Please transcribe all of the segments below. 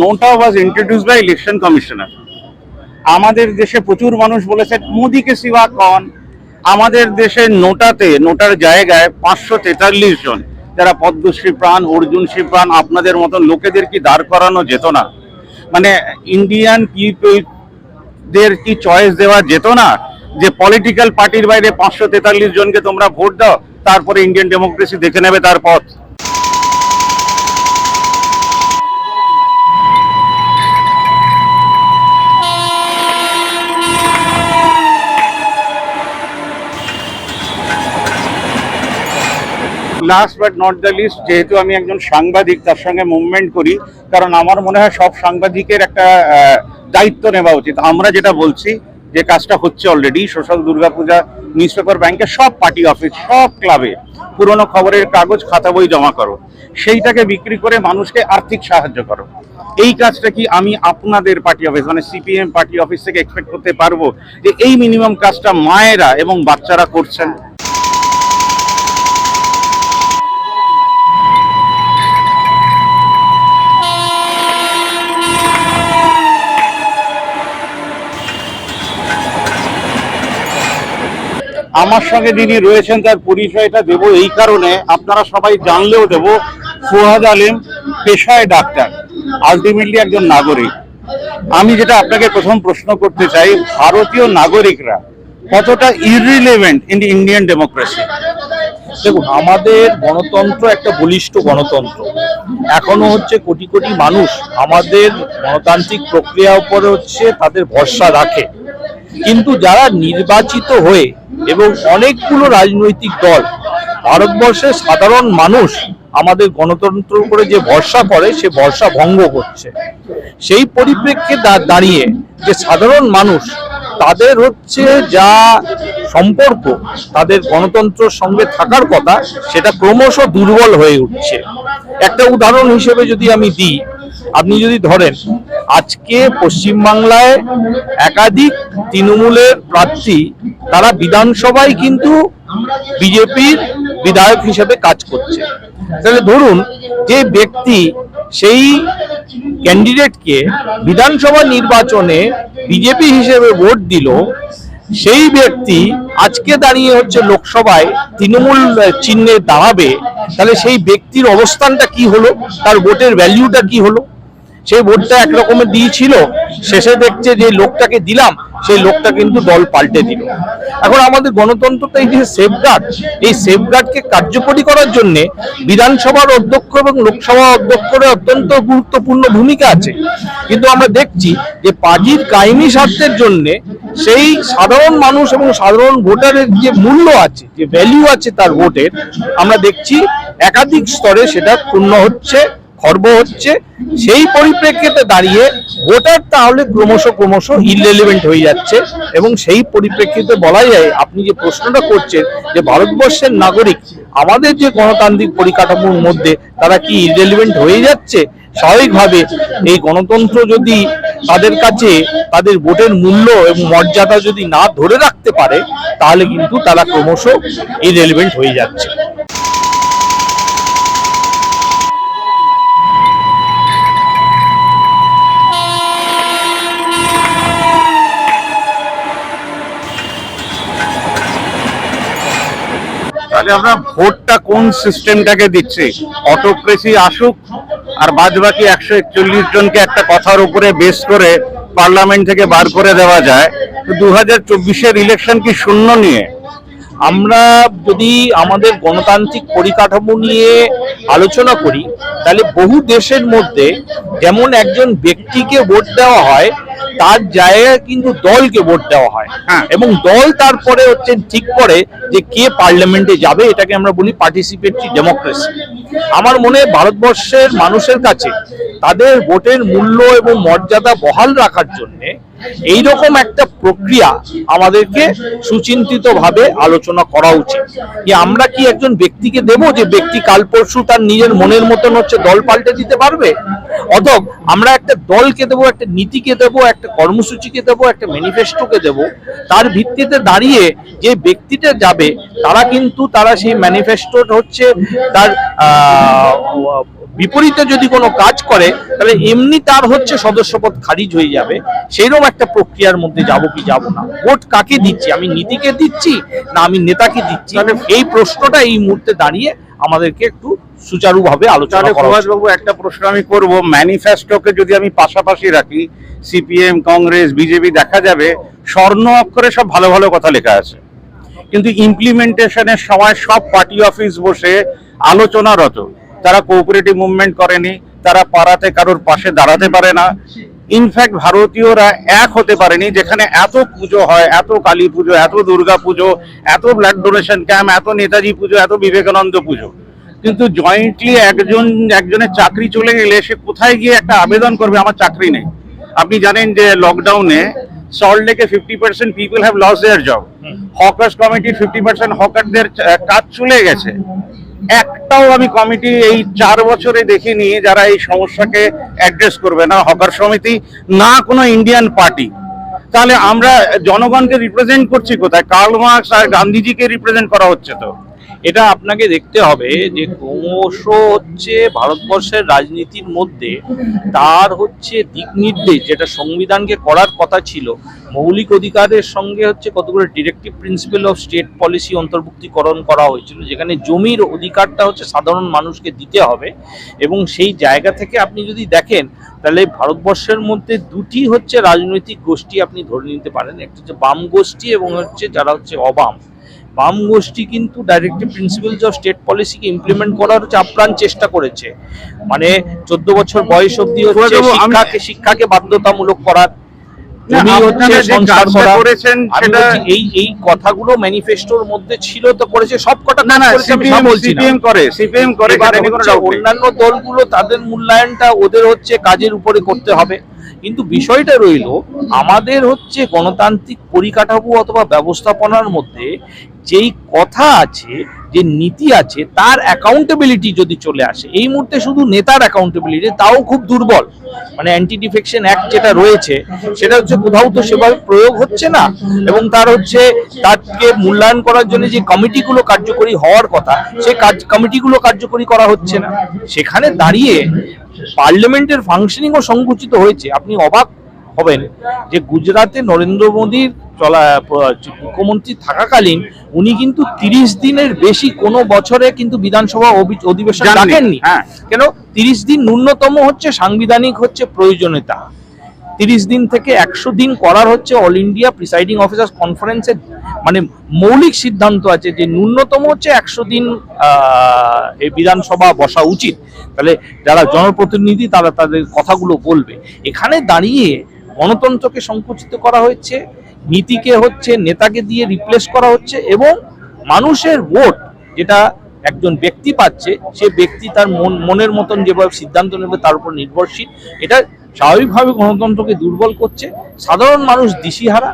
NOTA was introduce by election commissioner আমাদের দেশে প্রচুর মানুষ বলেছে, মোদিকে সিওয়া কন। আমাদের দেশে নোটাতে, নোটার জায়গায় পাঁচশো তেতাল্লিশ জন, যারা পদ্মশ্রী প্রাণ, অর্জুনশ্রী প্রাণ, আপনাদের মতন লোকেদের কি দাঁড় করানো যেত না? মানে ইন্ডিয়ান পিপলদের কি চয়েস দেওয়া যেত না? যে পলিটিক্যাল পার্টির বাইরে পাঁচশো তেতাল্লিশ জনকে তোমরা ভোট দাও, তারপরে ইন্ডিয়ান ডেমোক্রেসি দেখে নেবে তার পথ। Last but not the least যেহেতু আমি একজন সাংবাদিক, তার সঙ্গে মুভমেন্ট করি, কারণ আমার মনে হয় সব সাংবাদিকের একটা দায়িত্ব নেওয়া উচিত। আমরা যেটা বলছি, যে কাজটা হচ্ছে already social Durga Puja news paper ব্যাংকে সব পার্টি অফিস সব ক্লাবে পুরনো খবরের কাগজ, খাতা বই জমা করো। সেইটাকে বিক্রি করে মানুষকে আর্থিক সাহায্য করো। এই কাজটা কি আমি আপনাদের পার্টি অফিস মানে সিপিএম পার্টি অফিস থেকে এক্সপেক্ট করতে পারব? যে এই মিনিমাম কাজটা মায়েরা এবং বাচ্চারা করছেন? আমার সঙ্গে যিনি রয়েছেন, তার পরিচয়টা দেব এই কারণে। আপনারা সবাই জানলেও দেব ফুয়াদ আলিম পেশায় ডাক্তার আলটিমেটলি একজন নাগরিক। আমি যেটা আপনাকে প্রথম প্রশ্ন করতে চাই, ভারতীয় নাগরিকরা কতটা ইরিলেভেন্ট ইন ইন্ডিয়ান ডেমোক্রেসি দেখুন, আমাদের গণতন্ত্র একটা বলিষ্ঠ গণতন্ত্র। এখনও হচ্ছে কোটি কোটি মানুষ আমাদের গণতান্ত্রিক প্রক্রিয়া উপরে হচ্ছে তাদের ভরসা রাখে। কিন্তু যারা নির্বাচিত হয়ে এবং অনেকগুলো রাজনৈতিক দল ভারতবর্ষের সাধারণ মানুষ আমাদের গণতন্ত্র করে যে ভরসা করে, সে ভরসা ভঙ্গ করছে। সেই পরিপ্রেক্ষিতে দাঁড়িয়ে যে সাধারণ মানুষ তাদের হচ্ছে যা সম্পর্ক, তাদের গণতন্ত্রের সঙ্গে থাকার কথা, সেটা ক্রমশ দুর্বল হয়ে উঠছে। একটা উদাহরণ হিসেবে যদি আমি দিই, আপনি যদি ধরেন, আজকে পশ্চিমবাংলায় একাধিক তৃণমূলের প্রার্থী, তারা বিধানসভায় কিন্তু বিজেপির বিধায়ক হিসেবে কাজ করছে। তাহলে ধরুন, যে ব্যক্তি সেই ক্যান্ডিডেটকে বিধানসভা নির্বাচনে বিজেপি হিসেবে ভোট দিল, সেই ব্যক্তি আজকে দাঁড়িয়ে হচ্ছে লোকসভায় তৃণমূল চিহ্নে দাঁড়াবে। তাহলে সেই ব্যক্তির অবস্থানটা কি হলো? তার ভোটের ভ্যালিউটা কি হলো? সেই ভোটটা একরকমের দিয়েছিল, শেষে দেখছে যে লোকটাকে দিলাম, সেই লোকটা কিন্তু দল পাল্টে দিল। এখন আমাদের গণতন্ত্রটা এই যে সেফগার্ড এই সেফগার্ডকে কার্যকরী করার জন্য বিধানসভার অধ্যক্ষ এবং লোকসভা অধ্যক্ষের অত্যন্ত গুরুত্বপূর্ণ ভূমিকা আছে। কিন্তু আমরা দেখছি যে পার্টির কাহিনী স্বার্থের জন্য সেই সাধারণ মানুষ এবং সাধারণ ভোটারের যে মূল্য আছে, যে ভ্যালু আছে তার ভোটের, আমরা দেখছি একাধিক স্তরে সেটা ক্ষুণ্ণ হচ্ছে। খর্ব হচ্ছে, সেই পরিপ্রেক্ষিতে দাঁড়িয়ে ভোটার তাহলে ক্রমশ ক্রমশ ইররেলিভেন্ট হয়ে যাচ্ছে এবং সেই পরিপ্রেক্ষিতে বলা যায়, আপনি যে প্রশ্নটা করছেন যে ভারতবর্ষের নাগরিক, আমাদের যে গণতান্ত্রিক পরিকাঠামোর মধ্যে তারা কি ইররেলিভেন্ট হয়ে যাচ্ছে? স্বাভাবিকভাবে এই গণতন্ত্র যদি তাদের কাছে তাদের ভোটের মূল্য এবং মর্যাদা যদি না ধরে রাখতে পারে, তাহলে কিন্তু তারা ক্রমশ ইররেলিভেন্ট হয়ে যাচ্ছে। তাহলে আমরা ভোটটা কোন সিস্টেমটাকে দিচ্ছি? অটোক্রেসি আসুক, আর বাদ বাকি একশো একচল্লিশ জনকে একটা কথার উপরে বেস করে পার্লামেন্ট থেকে বার করে দেওয়া যায়। তো দু হাজার চব্বিশের ইলেকশন কি শূন্য নিয়ে? আমরা যদি আমাদের গণতান্ত্রিক পরিকাঠামো নিয়ে আলোচনা করি, তাহলে বহু দেশের মধ্যে যেমন একজন ব্যক্তিকে ভোট দেওয়া হয় তার জায়গায় কিন্তু দলকে ভোট দেওয়া হয় হ্যাঁ। এবং দল তারপরে হচ্ছে ঠিক করে যে কে পার্লামেন্টে যাবে এটাকে আমরা বলি পার্টিসিপেটরি ডেমোক্রেসি আমার মনে হয় ভারতবর্ষের মানুষের কাছে তাদের ভোটের মূল্য এবং মর্যাদা বহাল রাখার জন্যে এইরকম একটা প্রক্রিয়া আমাদেরকে সুচিন্তিত ভাবে আলোচনা করা উচিত। যে আমরা কি একজন ব্যক্তিকে দেব যে ব্যক্তি কাল পরশু তার নিজের মনের মতন হচ্ছে দল পাল্টে দিতে পারবে? অথব আমরা একটা দলকে দেবো, একটা নীতিকে দেবো, একটা কর্মসূচিকে দেবো, একটা ম্যানিফেস্টোকে দেব, তার ভিত্তিতে দাঁড়িয়ে যে ব্যক্তিটা যাবে, তারা কিন্তু তারা সেই ম্যানিফেস্টোর হচ্ছে তার বিপরীতে যদি কোনো কাজ করে তাহলে এমনি তার হচ্ছে সদস্যপদ খারিজ হয়ে যাবে। সেইরকম একটা প্রক্রিয়ার মধ্যে যাব কি যাব না। ভোট কাকে দিচ্ছি? আমি নীতিকে দিচ্ছি না আমি নেতাকে দিচ্ছি? এই প্রশ্নটা এই মুহূর্তে দাঁড়িয়ে আমাদেরকে একটু সুচারুভাবে আলোচনা উচিত। একটা প্রশ্ন আমি করব। ম্যানিফেস্টোকে যদি আমি পাশাপাশি রাখি সিপিএম কংগ্রেস বিজেপি দেখা যাবে স্বর্ণ অক্ষরে সব ভালো ভালো কথা লেখা আছে। কিন্তু ইমপ্লিমেন্টেশনের সময় সব পার্টি অফিস বসে আলোচনারত। তারা কোঅপারেটিভ মুভমেন্ট করেনি তারা পাড়াতে কারোর পাশে দাঁড়াতে পারে না। ইনফ্যাক্ট ভারতীয়রা এক হতে পারেনি যেখানে এত পুজো হয় এত কালী পুজো এত দুর্গা পুজো এত ব্লাড ডোনেশন ক্যাম্প এত নেতাজি পুজো এত বিবেকানন্দ পুজো। কিন্তু জয়েন্টলি একজন একজনের চাকরি চলে গেলে সে কোথায় গিয়ে একটা আবেদন করবে? আমার চাকরি নেই। আপনি জানেন যে লকডাউনে সল্ট লেকে fifty percent people have loss their job hawkers কমিটির ফিফটি পার্সেন্ট হকারদের কাজ চলে গেছে। একটাও আমি কমিটি এই চার বছরে দেখিনি যারা এই সমস্যাকে অ্যাড্রেস করবে, না হকার সমিতি, না কোনো ইন্ডিয়ান পার্টি তাহলে আমরা জনগণকে রিপ্রেজেন্ট করছি কোথায়? কার্ল মার্কস আর গান্ধীজিকে রিপ্রেজেন্ট করা হচ্ছে তো। এটা আপনাকে দেখতে হবে যে ক্রমশ হচ্ছে ভারতবর্ষের রাজনীতির মধ্যে তার হচ্ছে দিক নির্দেশ, যেটা সংবিধানকে করার কথা ছিল, মৌলিক অধিকারের সঙ্গে হচ্ছে কতগুলো directive principal of state policy অন্তর্ভুক্তিকরণ করা হয়েছিল, যেখানে জমির অধিকারটা হচ্ছে সাধারণ মানুষকে দিতে হবে এবং সেই জায়গা থেকে আপনি যদি দেখেন, তাহলে ভারতবর্ষের মধ্যে দুটি হচ্ছে রাজনৈতিক গোষ্ঠী আপনি ধরে নিতে পারেন, একটা হচ্ছে বাম গোষ্ঠী এবং হচ্ছে যারা হচ্ছে অবাম। বাম গোষ্ঠী কিন্তু ডাইরেক্টিভ প্রিন্সিপালস অফ স্টেট পলিসিকে ইমপ্লিমেন্ট করার হচ্ছে আপ্রাণ চেষ্টা করেছে। মানে চোদ্দ বছর বয়স অবধি হচ্ছে শিক্ষাকে শিক্ষাকে বাধ্যতামূলক করার। এই এই কথাগুলো ম্যানিফেস্টোর মধ্যে ছিল তো করেছে সব কটা না না সিপিএম করে সিপিএম করে। অন্যান্য দলগুলো তাদের মূল্যায়নটা ওদের হচ্ছে কাজের উপরে করতে হবে। কিন্তু বিষয়টা রইল আমাদের হচ্ছে গণতান্ত্রিক পরিকাঠামো অথবা ব্যবস্থাপনার মধ্যে যেই কথা আছে যে নীতি আছে, তার অ্যাকাউন্টেবিলিটি যদি চলে আসে, এই মুহূর্তে শুধু নেতার অ্যাকাউন্টেবিলিটি তাও খুব দুর্বল। মানে অ্যান্টি ডিফেকশন অ্যাক্ট যেটা রয়েছে, সেটা হচ্ছে কোথাও তো সেভাবে প্রয়োগ হচ্ছে না, এবং তার হচ্ছে, তাকে মূল্যায়ন করার জন্য যে কমিটিগুলো কার্যকরী হওয়ার কথা সেই কাজ, কমিটিগুলো কার্যকরী করা হচ্ছে না। সেখানে দাঁড়িয়ে পার্লামেন্টের ফাংশনিংও সংকুচিত হয়েছে। আপনি অবাক হবেন যে গুজরাটে নরেন্দ্র মোদীর চলা মুখ্যমন্ত্রী থাকাকালীন উনি কিন্তু তিরিশ দিনের বেশি কোনো বছরে কিন্তু বিধানসভা অধিবেশন ডাকেননি হ্যাঁ। কেন? তিরিশ দিন ন্যূনতম হচ্ছে সাংবিধানিক হচ্ছে প্রয়োজনীয়তা। তিরিশ দিন থেকে একশো দিন করার হচ্ছে অল ইন্ডিয়া প্রিসাইডিং অফিসার্স কনফারেন্সের মানে মৌলিক সিদ্ধান্ত আছে যে ন্যূনতম হচ্ছে একশো দিন এই বিধানসভা বসা উচিত। তাহলে যারা জনপ্রতিনিধি তারা তাদের কথাগুলো বলবে। এখানে দাঁড়িয়ে গণতন্ত্রকে সংকুচিত করা হচ্ছে, নীতিকে হচ্ছে নেতাকে দিয়ে রিপ্লেস করা হচ্ছে এবং মানুষের ভোট যেটা একজন ব্যক্তি পাচ্ছে, সে ব্যক্তি তার মন, মনের মতন যেভাবে সিদ্ধান্ত নেবে তার উপর নির্ভরশীল। এটা স্বাভাবিকভাবে গণতন্ত্রকে দুর্বল করছে। সাধারণ মানুষ দিশিহারা।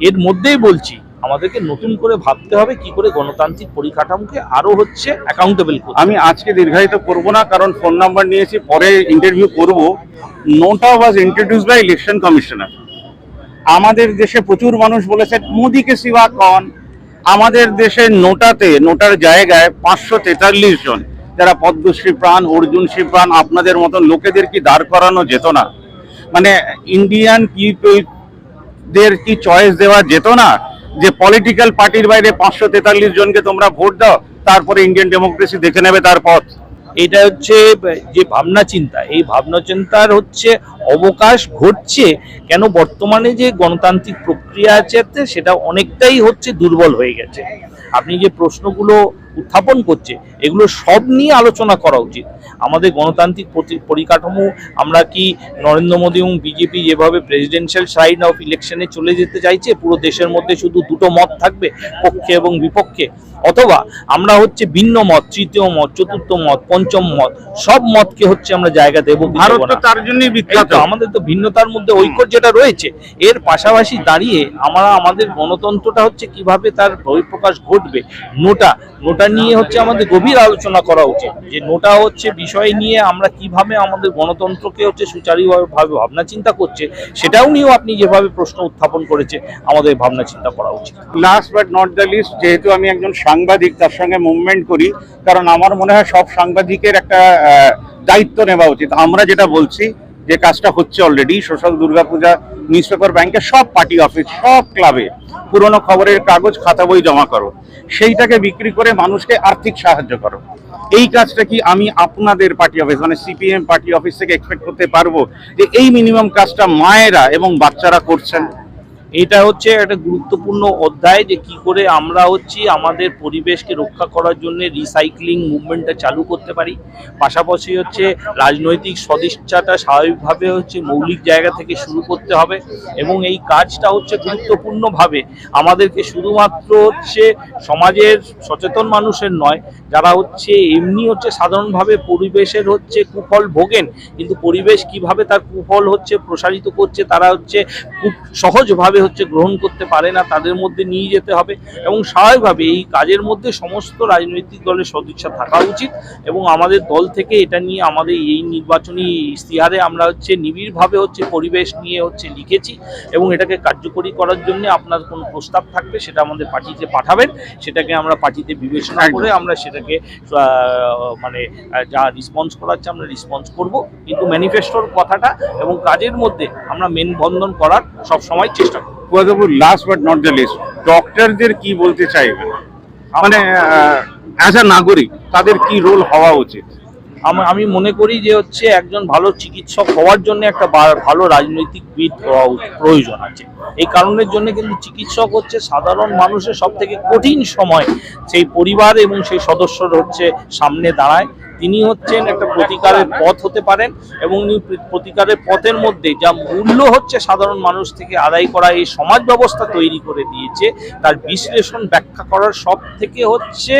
এর মধ্যেই বলছি আমাদেরকে নতুন করে ভাবতে হবে কি করে গণতান্ত্রিক পরিকাঠামোকে আরও হচ্ছে অ্যাকাউন্টেবল আমি আজকে দীর্ঘায়িত করব না কারণ ফোন নাম্বার নিয়েছি পরে ইন্টারভিউ করব। NOTA was introduce by election commissioner আমাদের দেশে প্রচুর মানুষ বলেছেন মোদিকে সিওয়া কন। আমাদের দেশের নোটাতে নোটার জায়গায় পাঁচশো তেতাল্লিশ জন যারা পদ্মশ্রী প্রাণ অর্জুনশ্রী প্রাণ আপনাদের মতন লোকেদের কি দাঁড় করানো যেত না? মানে ইন্ডিয়ান পিপলদের কি চয়েস দেওয়া যেত না? যে পলিটিক্যাল পার্টির বাইরে পাঁচশো তেতাল্লিশ জনকে তোমরা ভোট দাও, তারপরে ইন্ডিয়ান ডেমোক্রেসি দেখে নেবে তার পথ। এটা হচ্ছে যে ভাবনা চিন্তা। এই ভাবনা চিন্তার হচ্ছে অবকাশ ঘটছে, কেন বর্তমানে যে গণতান্ত্রিক প্রক্রিয়া আছে, সেটা অনেকটাই হচ্ছে দুর্বল হয়ে গেছে। আপনি যে প্রশ্নগুলো উত্থাপন করছে এগুলো সব নিয়ে আলোচনা করা উচিত। আমাদের গণতান্ত্রিক পরিকাঠামো আমরা কি নরেন্দ্র মোদী এবং বিজেপি যেভাবে প্রেসিডেন্সিয়াল সাইড অফ ইলেকশনে চলে যেতে চাইছে পুরো দেশের মধ্যে শুধু দুটো মত থাকবে পক্ষে এবং বিপক্ষে? অথবা আমরা হচ্ছে ভিন্ন মত তৃতীয় মত চতুর্থ মত পঞ্চম মত সব মতকে হচ্ছে আমরা জায়গা দেবো ভারত। তার জন্যই বিখ্যাত। আমাদের তো ভিন্নতার মধ্যে ঐক্য যেটা রয়েছে এর পাশাপাশি দাঁড়িয়ে আমরা আমাদের গণতন্ত্রটা হচ্ছে কীভাবে তার বহিঃপ্রকাশ ঘটবে নোটা নোটা নিয়ে হচ্ছে আমাদের গভীর আলোচনা করা উচিত, যে নোটা হচ্ছে বিষয় নিয়ে আমরা কীভাবে আমাদের গণতন্ত্রকে হচ্ছে সুচারুভাবে ভাবনা চিন্তা করছে, সেটাও নিয়েও আপনি যেভাবে প্রশ্ন উত্থাপন করেছে, আমাদের ভাবনা চিন্তা করা উচিত। Last but not the least যেহেতু আমি একজন সাংবাদিক, তার সঙ্গে মুভমেন্ট করি, কারণ আমার মনে হয় সব সাংবাদিকের একটা দায়িত্ব নেওয়া উচিত। আমরা যেটা বলছি যে কাজটা হচ্ছে already social Durga Puja news paper ব্যাংকে সব পার্টি অফিস সব ক্লাবে পুরনো খবরের কাগজ, খাতা বই জমা করো। সেইটাকে বিক্রি করে মানুষকে আর্থিক সাহায্য করো। এই কাজটা কি আমি আপনাদের পার্টি অফিস মানে সিপিএম পার্টি অফিস থেকে এক্সপেক্ট করতে পারব যে এই মিনিমাম কাজটা মায়েরা এবং বাচ্চারা করছেন? এটা হচ্ছে একটা গুরুত্বপূর্ণ অধ্যায় যে কি করে আমরা হচ্ছে আমাদের পরিবেশকে রক্ষা করার জন্য রিসাইক্লিং মুভমেন্টটা চালু করতে পারি। পাশাপাশি হচ্ছে রাজনৈতিক সদিচ্ছাটা স্বাভাবিকভাবে হচ্ছে মৌলিক জায়গা থেকে শুরু করতে হবে এবং এই কাজটা হচ্ছে গুরুত্বপূর্ণভাবে আমাদেরকে শুধুমাত্র হচ্ছে সমাজের সচেতন মানুষের নয়, যারা হচ্ছে এমনি হচ্ছে সাধারণভাবে পরিবেশের হচ্ছে কুফল ভোগেন, কিন্তু পরিবেশ কীভাবে তার কুফল হচ্ছে প্রসারিত করছে, তারা হচ্ছে খুব সহজভাবে হচ্ছে গ্রহণ করতে পারে না তাদের মধ্যে নিয়ে যেতে হবে এবং স্বাভাবিকভাবে এই কাজের মধ্যে সমস্ত রাজনৈতিক দলের সদিচ্ছা থাকা উচিত এবং আমাদের দল থেকে এটা নিয়ে আমাদের এই নির্বাচনী ইস্তিহারে আমরা হচ্ছে নিবিড়ভাবে হচ্ছে পরিবেশ নিয়ে হচ্ছে লিখেছি এবং এটাকে কার্যকরী করার জন্য আপনার কোনো প্রস্তাব থাকবে সেটা আমাদের পার্টিতে পাঠাবেন সেটাকে আমরা পার্টিতে বিবেচনা করে আমরা সেটাকে মানে যা রেসপন্স করাচ্ছে আমরা রেসপন্স করব। কিন্তু ম্যানিফেস্টোর কথাটা এবং কাজের মধ্যে আমরা মেনবন্ধন করার সব সময় চেষ্টা করব। Last but not the least ডক্টরদের কি বলতে চাইবেন মানে অ্যাজ আ নাগরিক, তাদের কি রোল হওয়া উচিত? আমি মনে করি যে হচ্ছে একজন ভালো চিকিৎসক হওয়ার জন্য একটা ভালো রাজনৈতিক বিদ হওয়া প্রয়োজন আছে। এই কারণের জন্য কিন্তু চিকিৎসক হচ্ছে সাধারণ মানুষের সব থেকে কঠিন সময়, সেই পরিবার এবং সেই সদস্যর হচ্ছে সামনে দাঁড়ায়। তিনি হচ্ছেন একটা প্রতিকারের পথ হতে পারেন এবং প্রতিকারের পথের মধ্যে যা মূল্য হচ্ছে সাধারণ মানুষ থেকে আদায় করা এই সমাজ ব্যবস্থা তৈরি করে দিয়েছে, তার বিশ্লেষণ ব্যাখ্যা করার সব থেকে হচ্ছে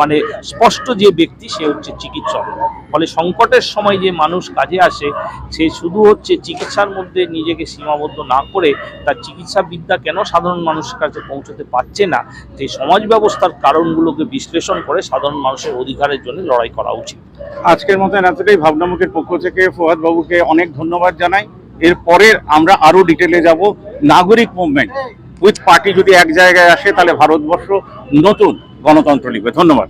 মানে স্পষ্ট যে ব্যক্তি সে হচ্ছে চিকিৎসক। ফলে সংকটের সময় যে মানুষ কাজে আসে, সে শুধু হচ্ছে চিকিৎসার মধ্যে নিজেকে সীমাবদ্ধ না করে তার চিকিৎসা বিদ্যা কেন সাধারণ মানুষের কাছে পৌঁছতে পারছে না? যে সমাজ ব্যবস্থার কারণগুলোকে বিশ্লেষণ করে সাধারণ মানুষের অধিকারের জন্য লড়াই করা উচিত। আজকের মতো এতটাই। ভাবনামুখের পক্ষ থেকে ফোয়াদ বাবুকে অনেক ধন্যবাদ জানাই। এরপরে আমরা আরও ডিটেলে যাব। নাগরিক মুভমেন্ট উইথ পার্টি যদি এক জায়গায় আসে, তাহলে ভারতবর্ষ নতুন গণতন্ত্র লিখবে। ধন্যবাদ।